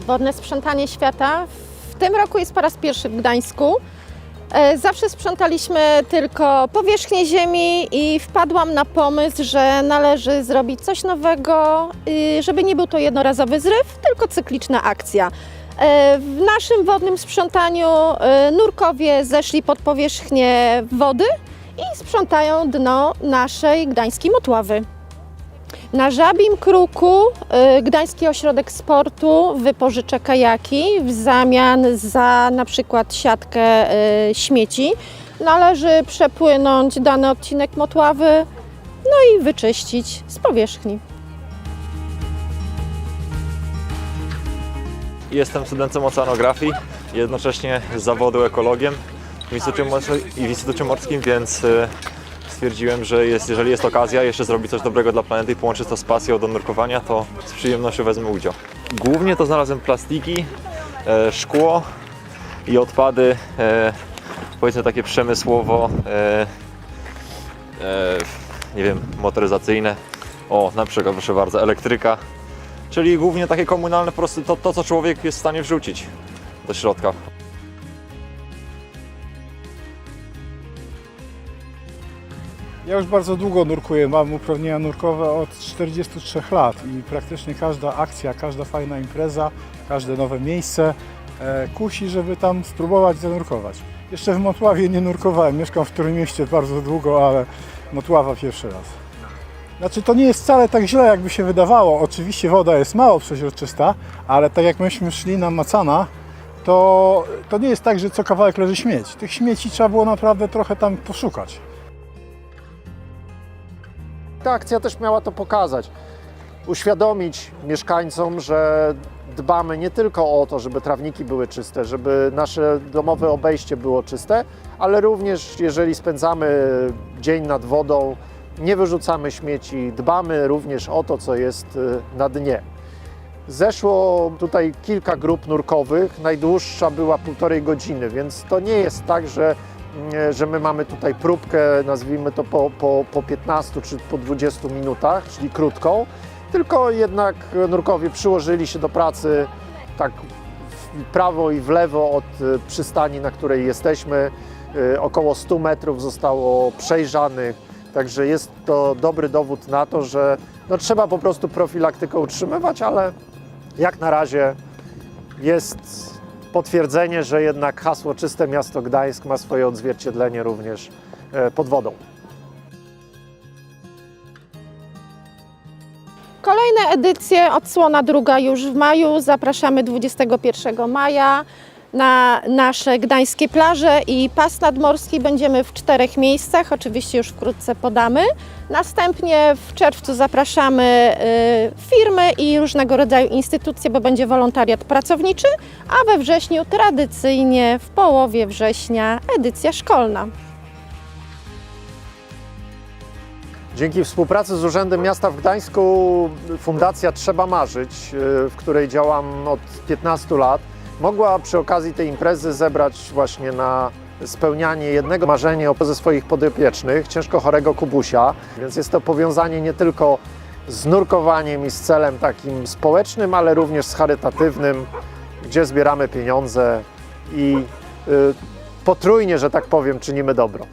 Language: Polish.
Wodne Sprzątanie Świata. W tym roku jest po raz pierwszy w Gdańsku. E, Zawsze sprzątaliśmy tylko powierzchnię ziemi i wpadłam na pomysł, że należy zrobić coś nowego, y, żeby nie był to jednorazowy zryw, tylko cykliczna akcja. E, W naszym wodnym sprzątaniu e, nurkowie zeszli pod powierzchnię wody i sprzątają dno naszej gdańskiej motławy. Na Żabim Kruku y, Gdański Ośrodek Sportu wypożycza kajaki w zamian za na przykład siatkę y, śmieci. Należy przepłynąć dany odcinek Motławy, no i wyczyścić z powierzchni. Jestem studentem oceanografii, jednocześnie z zawodu ekologiem w Instytucie, Morskim, więc y, stwierdziłem, że jest, jeżeli jest okazja jeszcze zrobić coś dobrego dla planety i połączyć to z pasją do nurkowania, to z przyjemnością wezmę udział. Głównie to znalazłem plastiki, e, szkło i odpady, e, powiedzmy takie przemysłowo, e, e, nie wiem, motoryzacyjne. O, na przykład, proszę bardzo, elektryka, Czyli głównie takie komunalne, po prostu to, to, co człowiek jest w stanie wrzucić do środka. Ja już bardzo długo nurkuję, mam uprawnienia nurkowe od 43 lat i praktycznie każda akcja, każda fajna impreza, każde nowe miejsce e, kusi, żeby tam spróbować zanurkować. Jeszcze w Motławie nie nurkowałem, mieszkam w którym mieście bardzo długo, ale Motława pierwszy raz. Znaczy to nie jest wcale tak źle, jakby się wydawało. Oczywiście woda jest mało przeźroczysta, ale tak jak myśmy szli na Macana, to, to nie jest tak, że co kawałek leży śmieć. Tych śmieci trzeba było naprawdę trochę tam poszukać. Ta akcja też miała to pokazać. Uświadomić mieszkańcom, że dbamy nie tylko o to, żeby trawniki były czyste, żeby nasze domowe obejście było czyste, ale również jeżeli spędzamy dzień nad wodą, nie wyrzucamy śmieci, dbamy również o to, co jest y, na dnie. Zeszło tutaj kilka grup nurkowych, najdłuższa była półtorej godziny, więc to nie jest tak, że, że my mamy tutaj próbkę, nazwijmy to po, po, po 15 czy po 20 minutach, czyli krótką, tylko jednak nurkowie przyłożyli się do pracy tak w prawo i w lewo od y, przystani, na której jesteśmy. Y, Około 100 metrów zostało przejrzanych, Także jest to dobry dowód na to, że no, trzeba po prostu profilaktykę utrzymywać, ale jak na razie jest potwierdzenie, że jednak hasło Czyste Miasto Gdańsk ma swoje odzwierciedlenie również e, pod wodą. Kolejne edycje, odsłona druga już w maju. Zapraszamy 21 maja na nasze gdańskie plaże i pas nadmorski. Będziemy w czterech miejscach, oczywiście już wkrótce podamy. Następnie w czerwcu zapraszamy y, firmy i różnego rodzaju instytucje, bo będzie wolontariat pracowniczy, a we wrześniu tradycyjnie w połowie września edycja szkolna. Dzięki współpracy z Urzędem Miasta w Gdańsku Fundacja Trzeba Marzyć, y, w której działam od 15 lat, mogła przy okazji tej imprezy zebrać właśnie na spełnianie jednego marzenia ze swoich podopiecznych, ciężko chorego Kubusia. Więc jest to powiązanie nie tylko z nurkowaniem i z celem takim społecznym, ale również z charytatywnym, gdzie zbieramy pieniądze i y, potrójnie, że tak powiem, czynimy dobro.